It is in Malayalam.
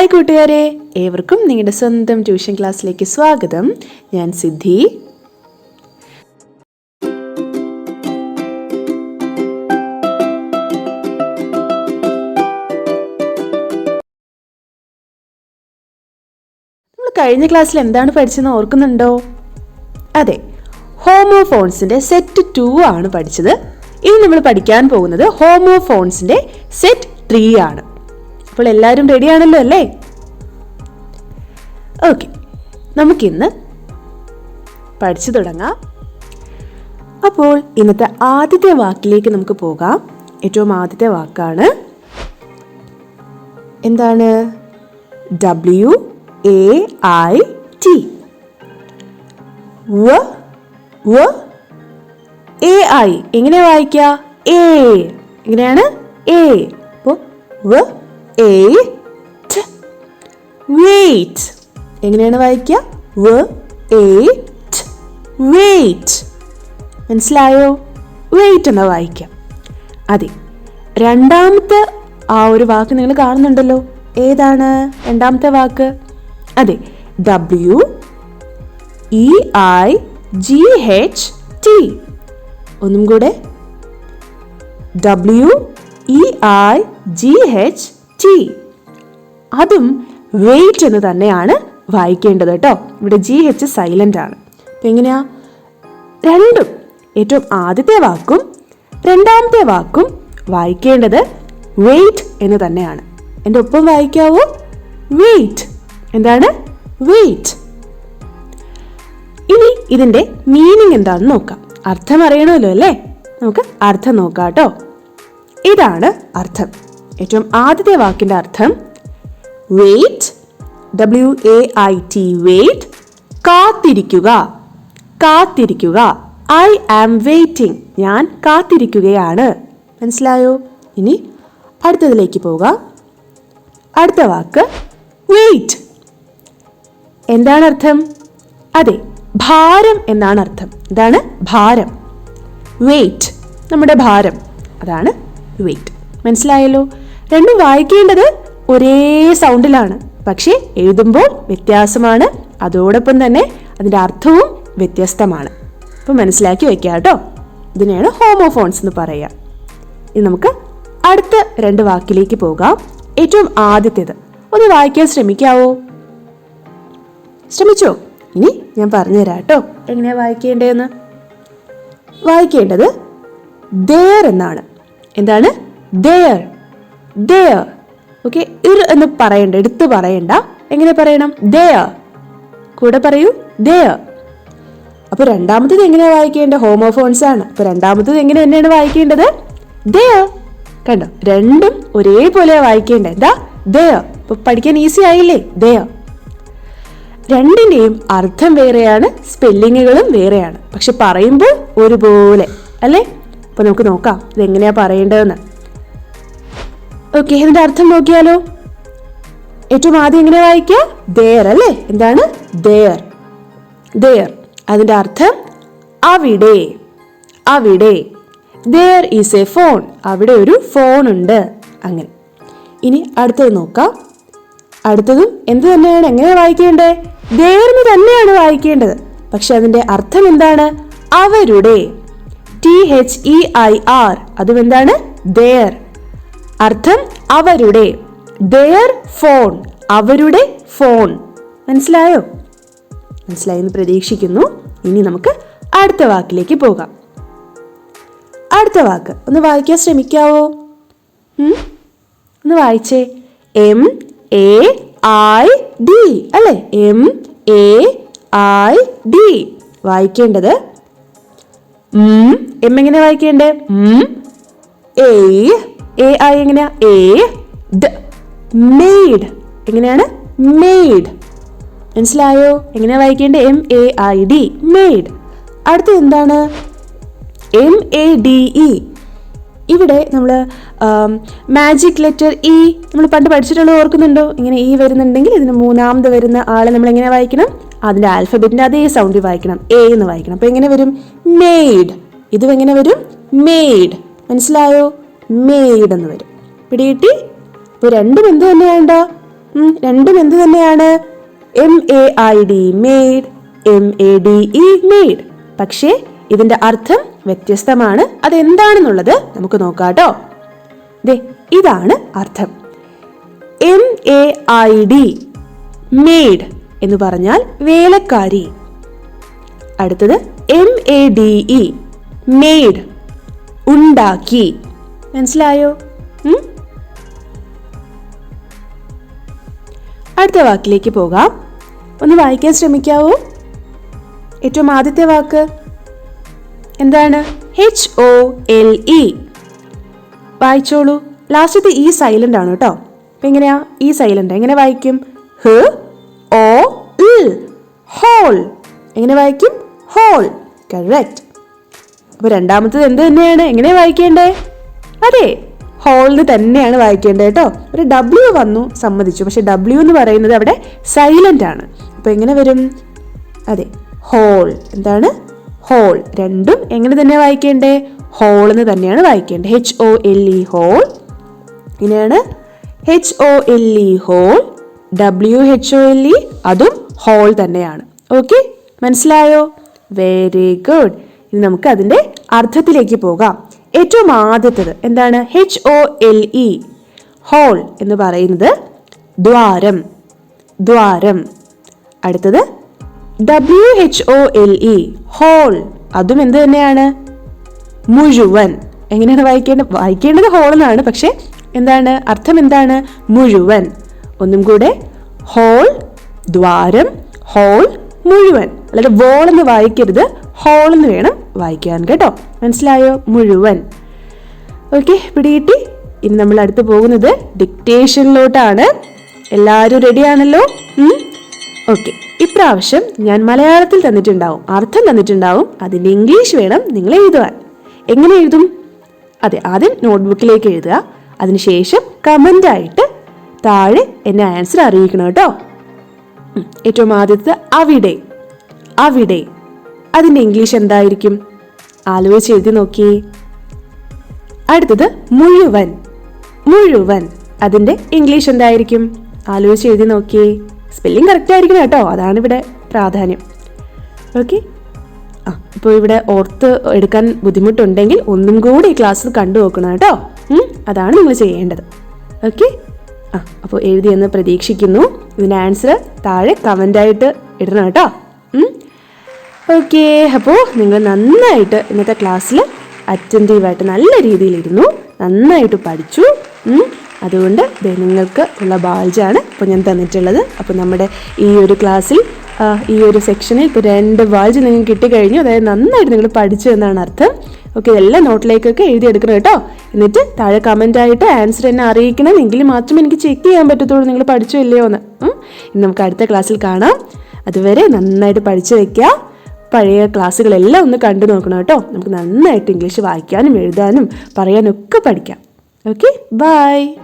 ഹായ് കൂട്ടുകാരെ ഏവർക്കും നിങ്ങളുടെ സ്വന്തം ട്യൂഷൻ ക്ലാസ്സിലേക്ക് സ്വാഗതം. ഞാൻ സിദ്ധി. നമ്മൾ കഴിഞ്ഞ ക്ലാസ്സിൽ എന്താണ് പഠിച്ചതെന്ന് ഓർക്കുന്നുണ്ടോ? അതെ ഹോമോഫോൺസിന്റെ സെറ്റ് ടു ആണ് പഠിച്ചത്. ഇനി നമ്മൾ പഠിക്കാൻ പോകുന്നത് ഹോമോഫോൺസിന്റെ സെറ്റ് ത്രീ ആണ്. അപ്പോൾ എല്ലാവരും റെഡിയാണല്ലോ അല്ലേ? ഓക്കെ നമുക്കിന്ന് പഠിച്ചു തുടങ്ങാം. അപ്പോൾ ഇന്നത്തെ ആദ്യത്തെ വാക്കിലേക്ക് നമുക്ക് പോകാം. ഏറ്റവും ആദ്യത്തെ വാക്കാണ് എന്താണ്? ഡബ്ല്യു എ ഐ ടി വ വ എങ്ങനെ വായിക്കുക എ എങ്ങനെയാണ്? എ അപ്പോൾ എ വെയ്റ്റ് എങ്ങനെയാണ് വായിക്കുക? വ എയ്റ്റ് വെയിറ്റ് മനസ്സിലായോ? വെയിറ്റ് എന്നാ വായിക്കാം അതെ രണ്ടാമത്തെ ആ ഒരു വാക്ക് നിങ്ങൾ കാണുന്നുണ്ടല്ലോ. ഏതാണ്? രണ്ടാമത്തെ വാക്ക്? അതെ W E I G H T ഒന്നും കൂടെ. W E I G H T അതും വെയിറ്റ് എന്ന് തന്നെയാണ് വായിക്കേണ്ടത് കേട്ടോ. ഇവിടെ ജി എച്ച് സൈലന്റ് ആണ്. അപ്പം എങ്ങനെയാ? രണ്ടും ഏറ്റവും ആദ്യത്തെ വാക്കും രണ്ടാമത്തെ വാക്കും വായിക്കേണ്ടത് വെയിറ്റ് എന്ന് തന്നെയാണ്. എന്റെ ഒപ്പം വായിക്കാവോ? വെയിറ്റ് എന്താണ്? വെയിറ്റ് ഇനി ഇതിന്റെ മീനിങ് എന്താണെന്ന് നോക്കാം. അർത്ഥം അറിയണമല്ലോ അല്ലേ? നമുക്ക് അർത്ഥം നോക്കാം കേട്ടോ. ഇതാണ് അർത്ഥം. ഏറ്റവും ആദ്യത്തെ വാക്കിന്റെ അർത്ഥം wait W A I T wait കാത്തിരിക്കുക. കാത്തിരിക്കുക. ഐ ആം വെയിറ്റിംഗ് ഞാൻ കാത്തിരിക്കുകയാണ്. മനസ്സിലായോ? ഇനി അടുത്തതിലേക്ക് പോവുക. അടുത്ത വാക്ക് വെയിറ്റ് എന്താണ് അർത്ഥം? അതെ ഭാരം എന്നാണ് അർത്ഥം. ഇതാണ് ഭാരം. വെയിറ്റ് നമ്മുടെ ഭാരം. അതാണ് വെയിറ്റ് മനസ്സിലായല്ലോ? രണ്ടും വായിക്കേണ്ടത് ഒരേ സൗണ്ടിലാണ് പക്ഷേ എഴുതുമ്പോൾ വ്യത്യാസമാണ്. അതോടൊപ്പം തന്നെ അതിന്റെ അർത്ഥവും വ്യത്യസ്തമാണ്. അപ്പോൾ മനസ്സിലാക്കി വെക്കുക കേട്ടോ. ഇതിനെയാണ് ഹോമോഫോൺസ് എന്ന് പറയുക ഇനി നമുക്ക് അടുത്ത രണ്ട് വാക്കിലേക്ക് പോകാം. ഏറ്റവും ആദ്യത്തേത്. ഒന്ന് വായിക്കാൻ ശ്രമിക്കാവോ? ശ്രമിച്ചോ? ഇനി ഞാൻ പറഞ്ഞുതരാം കേട്ടോ. എങ്ങനെയാ വായിക്കേണ്ടതെന്ന്? വായിക്കേണ്ടത് ദേർ എന്നാണ്. എന്താണ്? ദേർ ദേർ ഓക്കെ ഇർ എന്ന് പറയണ്ട എടുത്ത് പറയണ്ട. എങ്ങനെ പറയണം? ദയ കൂടെ പറയൂ ദയ അപ്പൊ രണ്ടാമത്തത് എങ്ങനെയാണ് വായിക്കേണ്ടത് ഹോമോഫോൺസ് ആണ്. അപ്പൊ രണ്ടാമത്തത് എങ്ങനെ തന്നെയാണ് വായിക്കേണ്ടത്? ദയ കണ്ടോ? രണ്ടും ഒരേപോലെ വായിക്കേണ്ടത്. എന്താ ദയ അപ്പൊ പഠിക്കാൻ ഈസി ആയില്ലേ? ദയ രണ്ടിന്റെയും അർത്ഥം വേറെയാണ് സ്പെല്ലിങ്ങുകളും വേറെയാണ്. പക്ഷെ പറയുമ്പോൾ ഒരുപോലെ അല്ലേ? അപ്പൊ നമുക്ക് നോക്കാം ഇത് എങ്ങനെയാ പറയേണ്ടതെന്ന്. ഓക്കെ ഇതിന്റെ അർത്ഥം നോക്കിയാലോ? ഏറ്റവും ആദ്യം എങ്ങനെ വായിക്കുക ദേർ അല്ലേ? എന്താണ്? ദേർ ദേർ അതിന്റെ അർത്ഥം അവിടെ. അവിടെ. ദേർ ഈസ് എ ഫോൺ അവിടെ ഒരു ഫോൺ ഉണ്ട്. അങ്ങനെ. ഇനി അടുത്തത് നോക്കാം. അടുത്തതും എന്ത് തന്നെയാണ്? എങ്ങനെ വായിക്കേണ്ടത് ദേർന്ന് തന്നെയാണ് വായിക്കേണ്ടത്. പക്ഷെ അതിന്റെ അർത്ഥം എന്താണ്? അവരുടെ. T H E I R അതും എന്താണ്? ദേർ അർത്ഥം അവരുടെ ദയർ ഫോൺ അവരുടെ ഫോൺ മനസ്സിലായോ? മനസ്സിലായി എന്ന് പ്രതീക്ഷിക്കുന്നു. ഇനി നമുക്ക് അടുത്ത വാക്കിലേക്ക് പോകാം. അടുത്ത വാക്ക്. ഒന്ന് വായിക്കാൻ ശ്രമിക്കാവോ? ഒന്ന് വായിച്ചേ. എം എ ഐ ഡി അല്ലേ? എം എ ഐ ഡി വായിക്കേണ്ടത് എം എങ്ങനെ വായിക്കേണ്ടേ? എ എ ആയി എങ്ങനെയാ? എ ഡ് മെയ്ഡ് എങ്ങനെയാണ്? മെയ്ഡ് മനസ്സിലായോ? എങ്ങനെയാ വായിക്കേണ്ടത് M A I D maid അടുത്ത എന്താണ്? എം എ ഡി ഇ ഇവിടെ നമ്മൾ മാജിക് ലെറ്റർ ഇ നമ്മൾ പണ്ട് പഠിച്ചിട്ടുള്ളത് ഓർക്കുന്നുണ്ടോ? ഇങ്ങനെ ഇ വരുന്നുണ്ടെങ്കിൽ ഇതിന് മൂന്നാമത് വരുന്ന ആളെ നമ്മൾ എങ്ങനെ വായിക്കണം? അതിന്റെ ആൽഫബറ്റിന്റെ അതേ സൗണ്ടിൽ വായിക്കണം. എ എന്ന് വായിക്കണം. അപ്പോൾ എങ്ങനെ വരും? മെയ്ഡ് ഇതും എങ്ങനെ വരും? മെയ്ഡ് മനസ്സിലായോ? മെയ്ഡ് എന്ന് വരും. പിടികിട്ടി? ഇപ്പൊ രണ്ടും എന്ത് തന്നെയാണ്ട ഉം, രണ്ടും എന്ത് തന്നെയാണ്. M A I D maid M A D E made പക്ഷേ ഇതിന്റെ അർത്ഥം വ്യത്യസ്തമാണ്. അതെന്താണെന്നുള്ളത് നമുക്ക് നോക്കാട്ടോ. ദേ ഇതാണ് അർത്ഥം. M A I D maid എന്ന് പറഞ്ഞാൽ വേലക്കാരി. അടുത്തത് M A D E made ഉണ്ടാക്കി. മനസ്സിലായോ? അടുത്ത വാക്കിലേക്ക് പോകാം. ഒന്ന് വായിക്കാൻ ശ്രമിക്കാവോ? ഏറ്റവും ആദ്യത്തെ വാക്ക് എന്താണ്? എച്ച് ഒ എൽ ഇ വായിച്ചോളൂ. ലാസ്റ്റത്തെ ഈ സൈലന്റ് ആണ് കേട്ടോ. അപ്പൊ എങ്ങനെയാ? ഈ സൈലന്റ് എങ്ങനെ വായിക്കും? ഹ് ഓ ഹോൾ എങ്ങനെ വായിക്കും? ഹോൾ കറക്റ്റ് അപ്പൊ രണ്ടാമത്തത് എന്ത് തന്നെയാണ്? എങ്ങനെ വായിക്കേണ്ടേ? അതെ ഹോളിന് തന്നെയാണ് വായിക്കേണ്ടത് കേട്ടോ. ഒരു ഡബ്ല്യു വന്നു സമ്മതിച്ചു. പക്ഷെ ഡബ്ല്യു എന്ന് പറയുന്നത് അവിടെ സൈലന്റ് ആണ്. അപ്പോൾ എങ്ങനെ വരും? അതെ ഹോൾ എന്താണ്? ഹോൾ രണ്ടും എങ്ങനെ തന്നെ വായിക്കേണ്ടേ? ഹോൾ എന്ന് തന്നെയാണ് വായിക്കേണ്ടത്. H O L E hole ഇങ്ങനെയാണ്. H O L E hole W H O L E അതും ഹോൾ തന്നെയാണ്. ഓക്കെ മനസ്സിലായോ? വെരി ഗുഡ് ഇനി നമുക്ക് അതിന്റെ അർത്ഥത്തിലേക്ക് പോകാം. ഏറ്റവും ആദ്യത്തത് എന്താണ്? H O L E hole എന്ന് പറയുന്നത് ദ്വാരം. ദ്വാരം. അടുത്തത് W H O L E whole അതും എന്ത് തന്നെയാണ്? മുഴുവൻ. എങ്ങനെയാണ് വായിക്കേണ്ടത് വായിക്കേണ്ടത് ഹോൾ എന്നാണ് പക്ഷെ എന്താണ്? അർത്ഥം എന്താണ്? മുഴുവൻ. ഒന്നും കൂടെ ഹോൾ ദ്വാരം ഹോൾ മുഴുവൻ. അല്ലാതെ വോൾ എന്ന് വായിക്കരുത്. ഹോൾ എന്ന് വേണം വായിക്കാൻ കേട്ടോ? മനസ്സിലായോ? മുഴുവൻ. ഓക്കെ പിടികിട്ടി. ഇനി നമ്മൾ അടുത്ത് പോകുന്നത് ഡിക്റ്റേഷനിലോട്ടാണ് എല്ലാവരും റെഡിയാണല്ലോ ഓക്കെ ഇപ്രാവശ്യം ഞാൻ മലയാളത്തിൽ തന്നിട്ടുണ്ടാവും. അർത്ഥം തന്നിട്ടുണ്ടാവും. അതിന്റെ ഇംഗ്ലീഷ് വേണം നിങ്ങൾ എഴുതുവാൻ. എങ്ങനെ എഴുതും? അതെ ആദ്യം നോട്ട്ബുക്കിലേക്ക് എഴുതുക. അതിനുശേഷം കമന്റായിട്ട് താഴെ എന്നെ ആൻസർ അറിയിക്കണം കേട്ടോ. ഏറ്റവും ആദ്യത്തെ അവിടെ. അവിടെ. അതിന്റെ ഇംഗ്ലീഷ് എന്തായിരിക്കും? ആലോചിച്ച് എഴുതി നോക്കിയേ അടുത്തത് മുഴുവൻ മുഴുവൻ. അതിന്റെ ഇംഗ്ലീഷ് എന്തായിരിക്കും? ആലോചിച്ച് എഴുതി നോക്കിയേ സ്പെല്ലിംഗ് കറക്റ്റ് ആയിരിക്കണം കേട്ടോ. അതാണ് ഇവിടെ പ്രാധാന്യം. ഓക്കെ ആ ഇപ്പോൾ ഇവിടെ ഓർത്ത് എടുക്കാൻ ബുദ്ധിമുട്ടുണ്ടെങ്കിൽ ഒന്നും കൂടി ഈ ക്ലാസ്സിൽ കണ്ടു നോക്കണം കേട്ടോ. അതാണ് നിങ്ങൾ ചെയ്യേണ്ടത്. ഓക്കെ ആ അപ്പോൾ എഴുതിയെന്ന് പ്രതീക്ഷിക്കുന്നു. ഇതിന്റെ ആൻസർ താഴെ കമന്റായിട്ട് ഇടണം കേട്ടോ. ഓക്കെ അപ്പോൾ നിങ്ങൾ നന്നായിട്ട് ഇന്നത്തെ ക്ലാസ്സിൽ അറ്റന്റീവായിട്ട് നല്ല രീതിയിലിരുന്നു നന്നായിട്ട് പഠിച്ചു അതുകൊണ്ട് നിങ്ങൾക്ക് ഉള്ള ബാൾജാണ് ഇപ്പോൾ ഞാൻ തന്നിട്ടുള്ളത്. അപ്പോൾ നമ്മുടെ ഈ ഒരു ക്ലാസ്സിൽ ഈ ഒരു സെക്ഷനിൽ ഇപ്പോൾ രണ്ട് ബാൾജ് നിങ്ങൾക്ക് കിട്ടിക്കഴിഞ്ഞു അതായത് നന്നായിട്ട് നിങ്ങൾ പഠിച്ചു എന്നാണ് അർത്ഥം. ഓക്കെ ഇതെല്ലാം നോട്ടിലേക്കൊക്കെ എഴുതിയെടുക്കണം കേട്ടോ. എന്നിട്ട് താഴെ കമന്റായിട്ട് ആൻസർ എന്നെ അറിയിക്കണം എങ്കിൽ മാത്രമേ എനിക്ക് ചെക്ക് ചെയ്യാൻ പറ്റത്തുള്ളൂ നിങ്ങൾ പഠിച്ചോ ഇല്ലയോ എന്ന് നമുക്ക് അടുത്ത ക്ലാസ്സിൽ കാണാം. അതുവരെ നന്നായിട്ട് പഠിച്ചു വെക്കുക. പഴയ ക്ലാസ്സുകളെല്ലാം ഒന്ന് കണ്ടു നോക്കണം കേട്ടോ. നമുക്ക് നന്നായിട്ട് ഇംഗ്ലീഷ് വായിക്കാനും എഴുതാനും പറയാനും ഒക്കെ പഠിക്കാം. Okay bye